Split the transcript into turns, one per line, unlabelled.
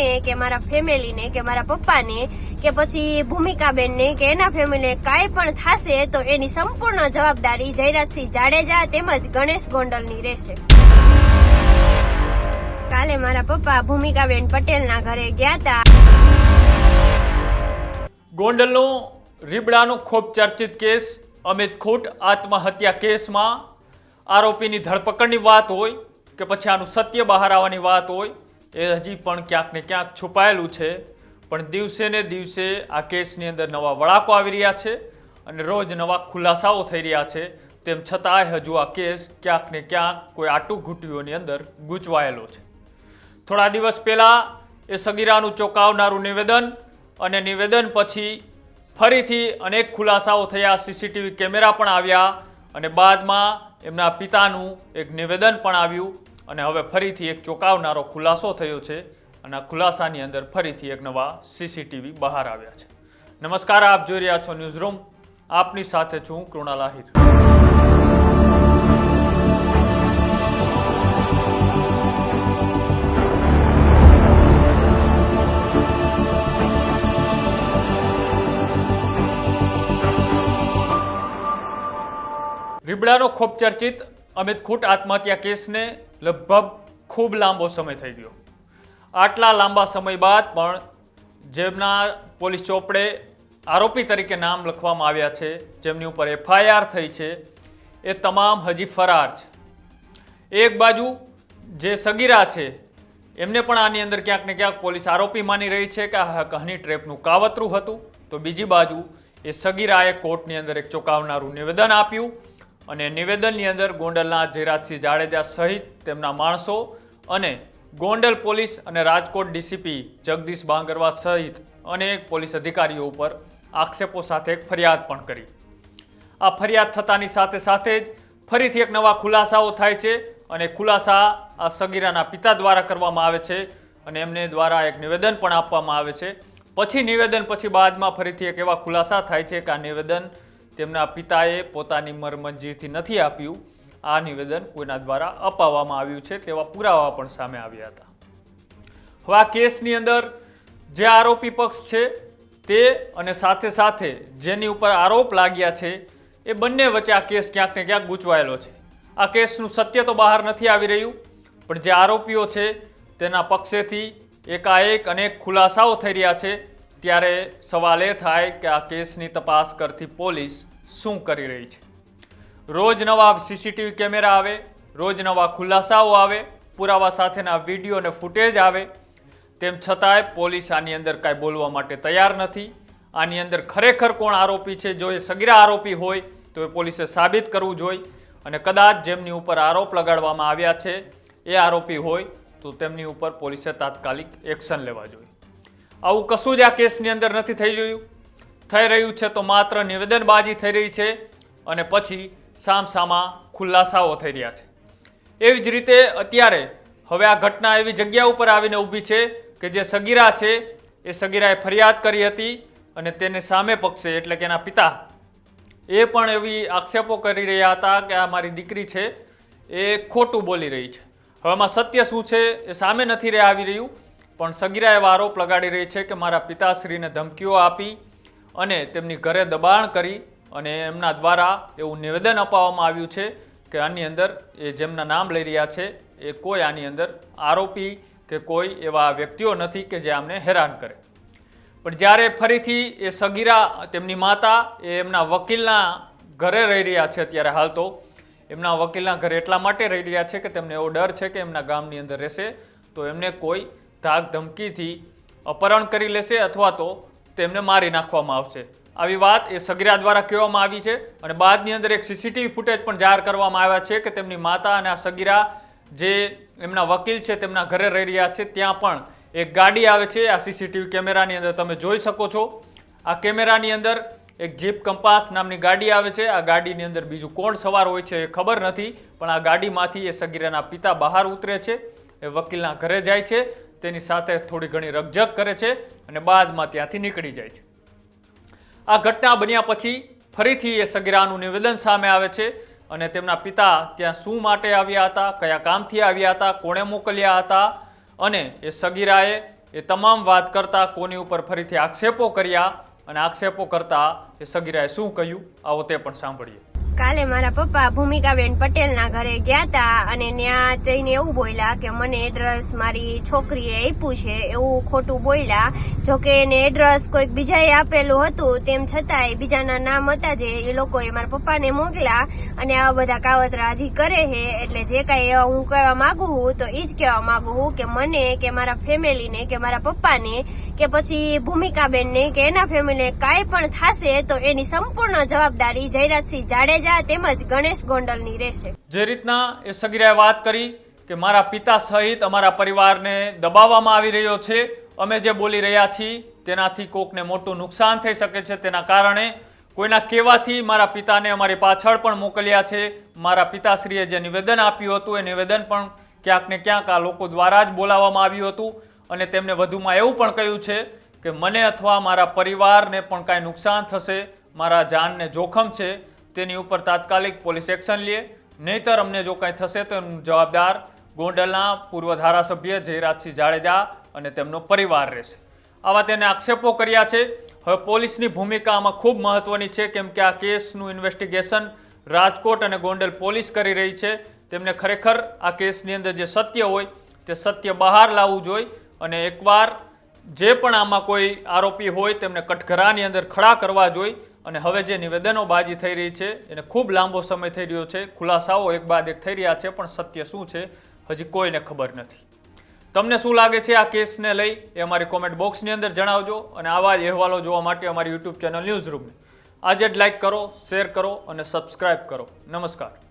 મને કે મારા ફેમિલીને, કે મારા પપ્પાને, કે પછી ભૂમિકાબેનને, કે એના ફેમિલીને કાંઈ પણ થશે તો એની સંપૂર્ણ જવાબદારી જયરાજસિંહ જાડેજા તેમજ ગણેશ ગોંડલની રહેશે. કાલે મારા પપ્પા ભૂમિકાબેન પટેલના ઘરે ગયા હતા
ગોંડલનો રીબડાનો ખૂબ ચર્ચિત કેસ, અમિત ખૂટ આત્મહત્યા કેસમાં આરોપીની ધરપકડની વાત હોય, કે પછી આનું સત્ય બહાર આવવાની વાત હોય એ હજી પણ ક્યાંક ને ક્યાંક છુપાયેલું છે. પણ દિવસે ને દિવસે આ કેસની અંદર નવા વળાકો આવી રહ્યા છે અને રોજ નવા ખુલાસાઓ થઈ રહ્યા છે. તેમ છતાંય હજુ આ કેસ ક્યાંક ને ક્યાંક કોઈ આટું ઘૂંટીઓની અંદર ગૂંચવાયેલો છે. થોડા દિવસ પહેલાં એ સગીરાનું ચોંકાવનારું નિવેદન અને નિવેદન પછી ફરીથી અનેક ખુલાસાઓ થયા, સીસીટીવી કેમેરા પણ આવ્યા અને બાદમાં એમના પિતાનું એક નિવેદન પણ આવ્યું. અને હવે ફરીથી એક ચોંકાવનારો ખુલાસો થયો છે અને આ ખુલાસાની અંદર ફરીથી એક નવા સીસીટીવી બહાર આવ્યા છે. નમસ્કાર, આપ જોઈ રહ્યા છો ન્યૂઝ રૂમ. આપની સાથે છું કૃણાલ આહિર રીબડાનો ખૂબ ચર્ચિત અમિત ખૂટ આત્મહત્યા કેસને લગભગ ખૂબ લાંબો સમય થઈ ગયો. આટલા લાંબા સમય બાદ પણ જેમના પોલીસ ચોપડે આરોપી તરીકે નામ લખવામાં આવ્યા છે, જેમની ઉપર એફઆઈઆર થઈ છે, એ તમામ હજી ફરાર છે. એક બાજુ જે સગીરા છે, એમને પણ આની અંદર ક્યાંક ને ક્યાંક પોલીસ આરોપી માની રહી છે કે આ હની ટ્રેપનું કાવતરું હતું. તો બીજી બાજુ એ સગીરાએ કોર્ટની અંદર એક ચોંકાવનારું નિવેદન આપ્યું. અને નિવેદનની અંદર ગોંડલના જયરાજસિંહ જાડેજા સહિત તેમના માણસો અને ગોંડલ પોલીસ અને રાજકોટ ડીસીપી જગદીશ બાંગરવા સહિત અનેક પોલીસ અધિકારીઓ ઉપર આક્ષેપો સાથે એક ફરિયાદ પણ કરી. આ ફરિયાદ થતાની સાથે સાથે જ ફરીથી એક નવા ખુલાસાઓ થાય છે અને ખુલાસા આ સગીરાના પિતા દ્વારા કરવામાં આવે છે અને એમને દ્વારા એક નિવેદન પણ આપવામાં આવે છે. પછી નિવેદન, પછી બાદમાં ફરીથી એક એવા ખુલાસા થાય છે કે આ નિવેદન તેમના પિતાએ પોતાની મરમંજીથી નથી આપ્યું. આ નિવેદન કોઈના દ્વારા અપાવવામાં આવ્યું છે તેવા પુરાવા પણ સામે આવ્યા હતા. હવે આ કેસની અંદર જે આરોપી પક્ષ છે તે અને સાથે સાથે જેની ઉપર આરોપ લાગ્યા છે એ બંને વચ્ચે આ કેસ ક્યાંક ને ક્યાંક ગૂંચવાયેલો છે. આ કેસનું સત્ય તો બહાર નથી આવી રહ્યું, પણ જે આરોપીઓ છે તેના પક્ષેથી એકાએક અનેક ખુલાસાઓ થઈ રહ્યા છે. ત્યારે સવાલ એ થાય કે આ કેસની તપાસ કરતી પોલીસ શું કરી રહી છે? રોજ નવા સીસીટીવી કેમેરા આવે, રોજ નવા ખુલાસાઓ આવે, પુરાવા સાથેના વીડિયો અને ફૂટેજ આવે. તેમ છતાંય પોલીસ આની અંદર કાંઈ બોલવા માટે તૈયાર નથી. આની અંદર ખરેખર કોણ આરોપી છે, જો એ સગીરા આરોપી હોય, તો એ પોલીસે સાબિત કરવું જોઈએ. અને કદાચ જેમની ઉપર આરોપ લગાડવામાં આવ્યા છે, એ આરોપી હોય, તો તેમની ઉપર પોલીસે તાત્કાલિક એક્શન લેવા જોઈએ. આવું કશું જ આ કેસની અંદર નથી થઈ રહ્યું. થઈ રહ્યું છે તો માત્ર નિવેદનબાજી થઈ રહી છે અને પછી સામસામા ખુલાસાઓ થઈ રહ્યા છે. એવી જ રીતે અત્યારે હવે આ ઘટના એવી જગ્યા ઉપર આવીને ઊભી છે કે જે સગીરા છે, એ સગીરાએ ફરિયાદ કરી હતી અને તેને સામે પક્ષે એટલે કે એના પિતા. એ પણ એવી આક્ષેપો કરી રહ્યા હતા કે આ મારી દીકરી છે, એ ખોટું બોલી રહી છે. હવે આમાં સત્ય શું છે એ સામે નથી રહે આવી રહ્યું, પણ સગીરા એવા આરોપ લગાડી રહી છે કે મારા પિતાશ્રીને ધમકીઓ આપી અને તેમની ઘરે દબાણ કરી અને એમના દ્વારા એવું નિવેદન અપાવવામાં આવ્યું છે કે આની અંદર એ જેમના નામ લઈ રહ્યા છે, એ કોઈ આની અંદર આરોપી કે કોઈ એવા વ્યક્તિઓ નથી કે જે આમને હેરાન કરે. પણ જ્યારે ફરીથી એ સગીરા, તેમની માતા એ એમના વકીલના ઘરે રહી રહ્યા છે અત્યારે હાલ તો, એમના વકીલના ઘરે એટલા માટે રહી રહ્યા છે કે તેમને એવો ડર છે કે એમના ગામની અંદર રહેશે, તો એમને કોઈ ધાક ધમકીથી અપહરણ કરી લેશે અથવા તો તેમને મારી નાખવામાં આવશે. આવી વાત એ સગીરા દ્વારા કહેવામાં આવી છે અને બાદની અંદર એક સીસીટીવી ફૂટેજ પણ જાહેર કરવામાં આવ્યા છે કે તેમની માતા અને આ સગીરા જે એમના વકીલ છે, તેમના ઘરે રહી રહ્યા છે, ત્યાં પણ એક ગાડી આવે છે. આ સીસીટીવી કેમેરાની અંદર તમે જોઈ શકો છો. આ કેમેરાની અંદર એક જીપ કંપાસ નામની ગાડી આવે છે. આ ગાડીની અંદર બીજું કોણ સવાર હોય છે એ ખબર નથી, પણ આ ગાડીમાંથી એ સગીરાના પિતા બહાર ઉતરે છે. એ વકીલના ઘરે જાય છે. તેની સાથે થોડી ઘણી રકઝક કરે છે અને બાદમાં ત્યાંથી નીકળી જાય છે. આ ઘટના બન્યા પછી ફરીથી એ સગીરાનું નિવેદન સામે આવે છે અને તેમના પિતા ત્યાં શું માટે આવ્યા હતા, કયા કામથી આવ્યા હતા, કોણે મોકલ્યા હતા અને એ સગીરાએ એ તમામ વાત કરતા કોની ઉપર ફરીથી આક્ષેપો કર્યા અને આક્ષેપો કરતા એ સગીરાએ શું કહ્યું, આવો તે પણ સાંભળીએ.
કાલે મારા પપ્પા ભૂમિકાબેન પટેલના ઘરે ગયા હતા અને ત્યાં જઈને એવું બોલ્યા કે મને એડ્રેસ મારી છોકરીએ આપ્યું છે. એવું ખોટું બોલ્યા. જોકે એને એડ્રેસ કોઈક બીજાએ આપેલું હતું, તેમ છતાંય બીજાના નામ હતા જે એ લોકોએ મારા પપ્પાને મોકલ્યા અને આવા બધા કાવતરા હજી કરે છે. એટલે જે કાંઈ હું કહેવા માગું છું, તો એ જ કહેવા માગું છું કે મને કે મારા ફેમિલીને કે મારા પપ્પાને કે પછી ભૂમિકાબેનને કે એના ફેમિલીને કાંઈ પણ થશે તો એની સંપૂર્ણ જવાબદારી જયરાજસિંહ જાડેજા તેમજ ગણેશ ગોંડલની રહેશે.
જે રીતના એ સગીરાએ વાત કરી કે મારા પિતા સહિત અમારા પરિવારને દબાવવામાં આવી રહ્યો છે, અમે જે બોલી રહ્યા છીએ તેનાથી કોકને મોટું નુકસાન થઈ શકે છે. તેના કારણે કોઈના કહેવાથી મારા પિતાને અમારી પાછળ પણ મોકલ્યા છે. મારા પિતાશ્રીએ જે નિવેદન આપ્યું હતું, એ નિવેદન પણ ક્યાંક ને ક્યાંક આ લોકો દ્વારા જ બોલાવવામાં આવ્યું હતું અને તેમને વધુમાં એવું પણ કહ્યું છે કે મને અથવા મારા પરિવારને પણ કાંઈ નુકસાન થશે, મારા જાનને જોખમ છે તેની ઉપર તાત્કાલિક પોલીસ એક્શન લે, નહીતર અમને જો કાંઈ થશે તો જવાબદાર ગોંડલના પૂર્વ ધારાસભ્ય જયરાજસિંહ જાડેજા અને તેમનો પરિવાર રહેશે. આવા તેને આક્ષેપો કર્યા છે. હવે પોલીસની ભૂમિકા આમાં ખૂબ મહત્વની છે, કેમ કે આ કેસનું ઇન્વેસ્ટિગેશન રાજકોટ અને ગોંડલ પોલીસ કરી રહી છે. તેમને ખરેખર આ કેસની અંદર જે સત્ય હોય, તે સત્ય બહાર લાવવું જોઈએ અને એકવાર જે પણ આમાં કોઈ આરોપી હોય, તેમને કટઘરાની અંદર ખડા કરવા જોઈએ. અને હવે જે નિવેદનો બાજી થઈ રહી છે, એને ખૂબ લાંબો સમય થઈ રહ્યો છે. ખુલાસાઓ એક બાદ એક થઈ રહ્યા છે, પણ સત્ય શું છે, હજી કોઈને ખબર નથી. તમને શું લાગે છે આ કેસને લઈ, એ અમારી કોમેન્ટ બોક્સની અંદર જણાવજો અને આવા જ અહેવાલો જોવા માટે અમારી યુટ્યુબ ચેનલ ન્યૂઝ રૂમને આજે જ લાઇક કરો શેર કરો અને સબસ્ક્રાઇબ કરો. નમસ્કાર.